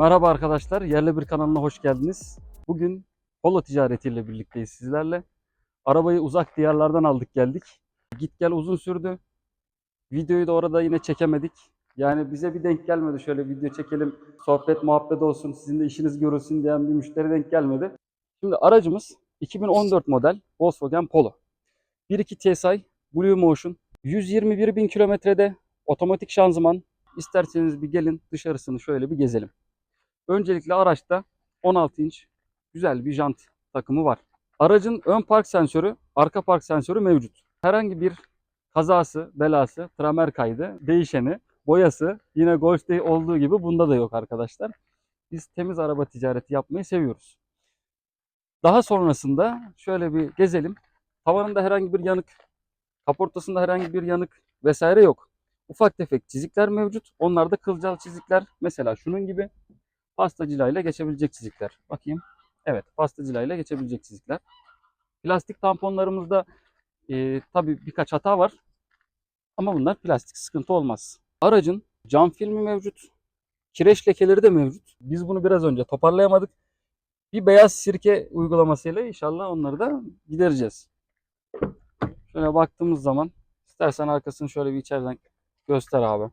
Merhaba arkadaşlar, Yerli Bir kanalına hoş geldiniz. Bugün polo ticaretiyle birlikteyiz sizlerle. Arabayı uzak diyarlardan aldık geldik. Git gel uzun sürdü. Videoyu da orada yine çekemedik. Yani bize bir denk gelmedi şöyle video çekelim, sohbet muhabbet olsun, sizin de işiniz görülsün diyen bir müşteri denk gelmedi. Şimdi aracımız 2014 model Volkswagen Polo. 1.2 TSI Blue Motion 121 bin kilometrede otomatik şanzıman. İsterseniz bir gelin dışarısını şöyle bir gezelim. Öncelikle araçta 16 inç güzel bir jant takımı var. Aracın ön park sensörü, arka park sensörü mevcut. Herhangi bir kazası, belası, tramer kaydı, değişeni, boyası yine Golf'te olduğu gibi bunda da yok arkadaşlar. Biz temiz araba ticareti yapmayı seviyoruz. Daha sonrasında şöyle bir gezelim. Tavanında herhangi bir yanık, kaportasında herhangi bir yanık vesaire yok. Ufak tefek çizikler mevcut. Onlar da kılcal çizikler. Mesela şunun gibi pasta cilayla geçebilecek çizikler. Bakayım. Evet pasta cilayla geçebilecek çizikler. Plastik tamponlarımızda e, tabii birkaç hata var. Ama bunlar plastik sıkıntı olmaz. Aracın cam filmi mevcut. Kireç lekeleri de mevcut. Biz bunu biraz önce toparlayamadık. Bir beyaz sirke uygulamasıyla inşallah onları da gidereceğiz. Şöyle baktığımız zaman istersen arkasını şöyle bir içeriden göster abi.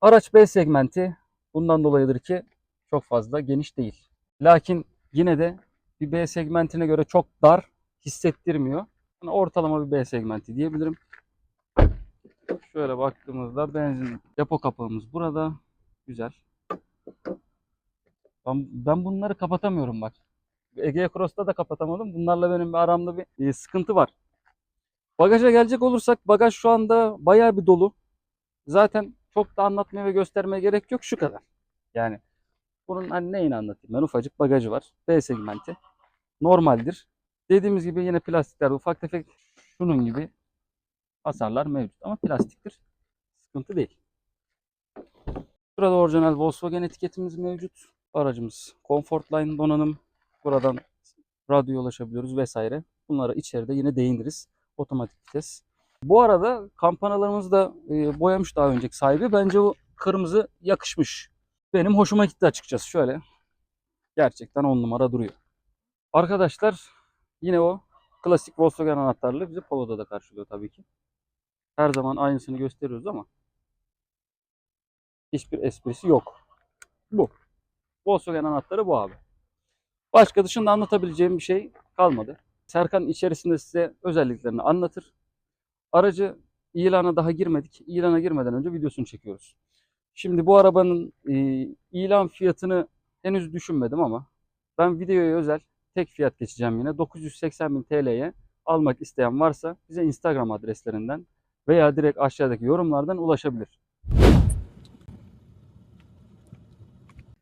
Araç B segmenti bundan dolayıdır ki çok fazla geniş değil. Lakin yine de bir B segmentine göre çok dar hissettirmiyor. Yani ortalama bir B segmenti diyebilirim. Şöyle baktığımızda benzin depo kapağımız burada. Güzel. Ben, ben bunları kapatamıyorum bak. Ege Cross'ta da kapatamadım. Bunlarla benim aramda bir e, sıkıntı var. Bagaja gelecek olursak bagaj şu anda bayağı bir dolu. Zaten çok da anlatmaya ve göstermeye gerek yok şu kadar. Yani bunun hani neyini anlatayım ben ufacık bagajı var. B segmenti. Normaldir. Dediğimiz gibi yine plastikler ufak tefek şunun gibi hasarlar mevcut ama plastiktir. Sıkıntı değil. Burada orijinal Volkswagen etiketimiz mevcut. Aracımız Comfortline donanım. Buradan radyoya ulaşabiliyoruz vesaire. Bunlara içeride yine değiniriz. Otomatik vites. Bu arada kampanalarımızı da e, boyamış daha önceki sahibi. Bence o kırmızı yakışmış. Benim hoşuma gitti açıkçası. Şöyle. Gerçekten on numara duruyor. Arkadaşlar yine o klasik Volkswagen anahtarlı bizi Polo'da da karşılıyor tabii ki. Her zaman aynısını gösteriyoruz ama hiçbir esprisi yok. Bu. Volkswagen anahtarı bu abi. Başka dışında anlatabileceğim bir şey kalmadı. Serkan içerisinde size özelliklerini anlatır. Aracı ilana daha girmedik. İlana girmeden önce videosunu çekiyoruz. Şimdi bu arabanın e, ilan fiyatını henüz düşünmedim ama ben videoya özel tek fiyat geçeceğim yine. 980 bin TL'ye almak isteyen varsa bize Instagram adreslerinden veya direkt aşağıdaki yorumlardan ulaşabilir.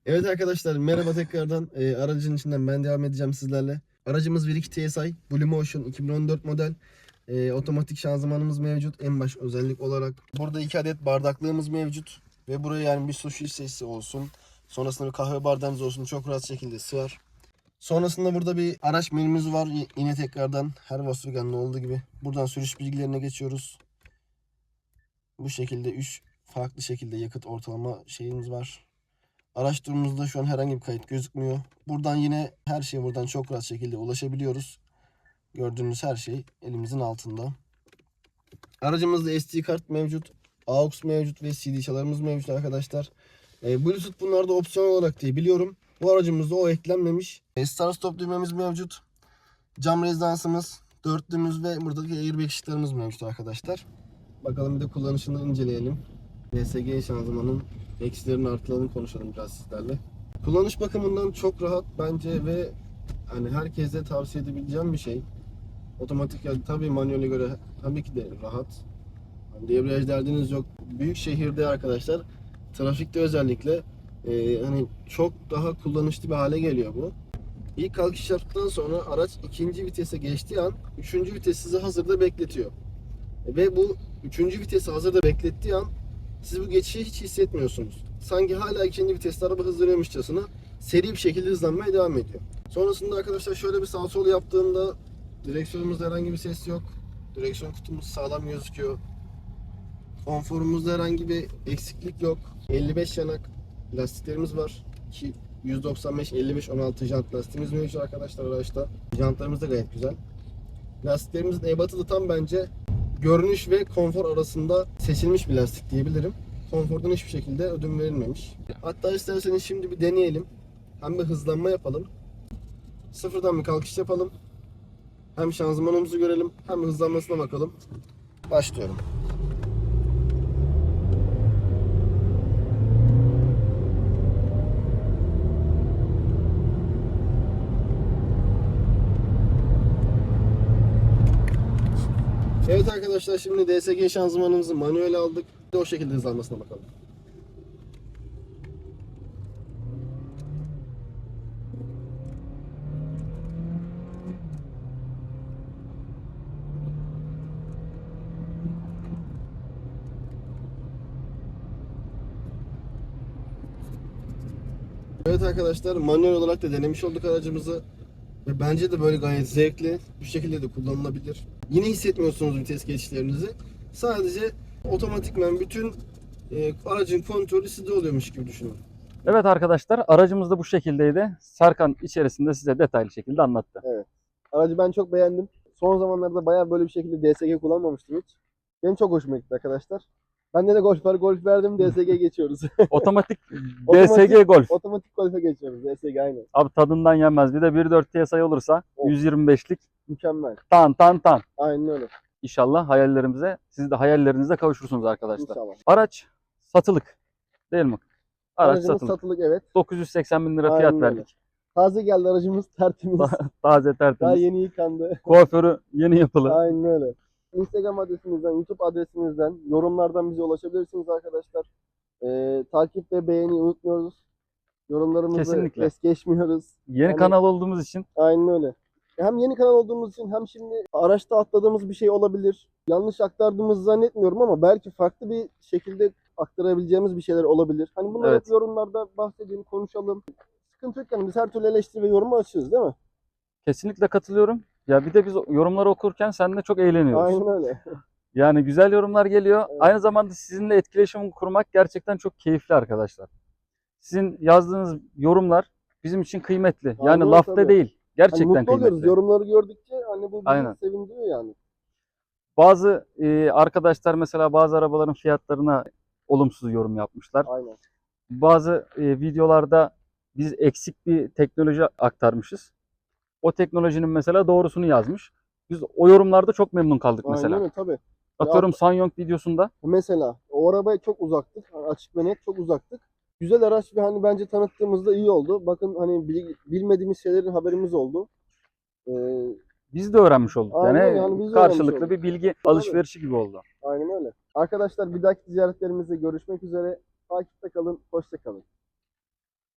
Evet arkadaşlar merhaba tekrardan. Ee, aracın içinden ben devam edeceğim sizlerle. Aracımız 1.2 TSI Blue Motion 2014 model. Ee, otomatik şanzımanımız mevcut en baş özellik olarak. Burada iki adet bardaklığımız mevcut. Ve buraya yani bir su şişesi olsun. Sonrasında bir kahve bardağımız olsun. Çok rahat şekilde sığar. Sonrasında burada bir araç menümüz var. Yine tekrardan her Volkswagen'de olduğu gibi. Buradan sürüş bilgilerine geçiyoruz. Bu şekilde 3 farklı şekilde yakıt ortalama şeyimiz var. Araç durumumuzda şu an herhangi bir kayıt gözükmüyor. Buradan yine her şeye buradan çok rahat şekilde ulaşabiliyoruz. Gördüğünüz her şey elimizin altında. Aracımızda SD kart mevcut. AUX mevcut ve CD çalarımız mevcut arkadaşlar. E, Bluetooth bunlarda opsiyon olarak diye biliyorum. Bu aracımızda o eklenmemiş. E, Start stop düğmemiz mevcut. Cam rezidansımız, dörtlümüz ve buradaki airbag ışıklarımız mevcut arkadaşlar. Bakalım bir de kullanışını inceleyelim. VSG şanzımanın eksilerini artılarını konuşalım biraz sizlerle. Kullanış bakımından çok rahat bence ve hani herkese tavsiye edebileceğim bir şey. Otomatik yani tabii manuele göre tabii ki de rahat. Debriyaj derdiniz yok. Büyük şehirde arkadaşlar trafikte özellikle e, hani çok daha kullanışlı bir hale geliyor bu. İlk kalkış yaptıktan sonra araç ikinci vitese geçtiği an üçüncü vites sizi hazırda bekletiyor. Ve bu üçüncü vitesi hazırda beklettiği an siz bu geçişi hiç hissetmiyorsunuz. Sanki hala ikinci viteste araba hızlanıyormuşçasına seri bir şekilde hızlanmaya devam ediyor. Sonrasında arkadaşlar şöyle bir sağ sol yaptığımda direksiyonumuzda herhangi bir ses yok. Direksiyon kutumuz sağlam gözüküyor. Konforumuzda herhangi bir eksiklik yok. 55 yanak lastiklerimiz var. iki 195 55 16 jant lastiğimiz mevcut arkadaşlar araçta. Jantlarımız da gayet güzel. Lastiklerimizin ebatı da tam bence görünüş ve konfor arasında seçilmiş bir lastik diyebilirim. Konfordan hiçbir şekilde ödün verilmemiş. Hatta isterseniz şimdi bir deneyelim. Hem bir hızlanma yapalım. Sıfırdan bir kalkış yapalım. Hem şanzımanımızı görelim hem hızlanmasına bakalım. Başlıyorum. Evet arkadaşlar şimdi DSG şanzımanımızı manuel aldık. De o şekilde hızlanmasına bakalım. Evet arkadaşlar manuel olarak da denemiş olduk aracımızı. Ve bence de böyle gayet zevkli. Bu şekilde de kullanılabilir. Yine hissetmiyorsunuz vites geçişlerinizi. Sadece otomatikmen bütün e, aracın kontrolü sizde oluyormuş gibi düşünün. Evet arkadaşlar aracımız da bu şekildeydi. Serkan içerisinde size detaylı şekilde anlattı. Aracı ben çok beğendim. Son zamanlarda bayağı böyle bir şekilde DSG kullanmamıştım hiç. Benim çok hoşuma gitti arkadaşlar. Bende de golf var. Golf verdim DSG geçiyoruz. Otomatik DSG Golf. Otomatik golfe geçiyoruz. DSG aynı. Abi tadından yenmez. Bir de 1.4 TSI olursa Of. 125'lik Mükemmel. tan tan tan. Aynen öyle. İnşallah hayallerimize, siz de hayallerinize kavuşursunuz arkadaşlar. İnşallah. Araç satılık. Değil mi? Araç Aracımız satılık. satılık evet. 980 bin lira Aynen fiyat öyle. verdik. Taze geldi aracımız tertemiz. Taze Daha tertemiz. yeni yıkandı. Kuaförü yeni yapılı. Aynen öyle. Instagram adresimizden, YouTube adresimizden, yorumlardan bize ulaşabilirsiniz arkadaşlar. Ee, takip ve beğeni unutmuyoruz. Yorumlarımızı Kesinlikle. es geçmiyoruz. Yeni Yani- kanal olduğumuz için Aynen öyle. Hem yeni kanal olduğumuz için hem şimdi araçta atladığımız bir şey olabilir. Yanlış aktardığımızı zannetmiyorum ama belki farklı bir şekilde aktarabileceğimiz bir şeyler olabilir. Hani bunları Evet. yorumlarda bahsedelim, konuşalım. Sıkıntı yok yani biz her türlü eleştiri ve yoruma açığız değil mi? kesinlikle katılıyorum. Ya bir de biz yorumları okurken seninle çok eğleniyoruz. Aynen öyle. Yani güzel yorumlar geliyor. Evet. Aynı zamanda sizinle etkileşim kurmak gerçekten çok keyifli arkadaşlar. Sizin yazdığınız yorumlar bizim için kıymetli. Yani Aynen, lafta tabii. değil. Hani Gerçekten mutlu oluyoruz. kıymetli. Yorumları gördükçe hani bu bizi Aynen. sevindiriyor yani. Bazı e, arkadaşlar mesela bazı arabaların fiyatlarına olumsuz yorum yapmışlar. Aynen. Bazı e, videolarda biz eksik bir teknoloji aktarmışız. O teknolojinin mesela doğrusunu yazmış. Biz o yorumlarda çok memnun kaldık mesela. Aynen tabii. Atıyorum Sanyong videosunda Mesela o arabaya çok uzaktık. Hani açık ve net çok uzaktık. Güzel araç ve hani bence tanıttığımızda iyi oldu. Bakın hani bil- bilmediğimiz şeylerin haberimiz oldu. Ee, biz de öğrenmiş olduk. Aynen, yani, yani biz karşılıklı öğrenmiş bir bilgi Tabii. alışverişi gibi oldu. aynen öyle. Arkadaşlar bir dahaki ziyaretlerimizde görüşmek üzere. Takipte kalın, hoşça kalın.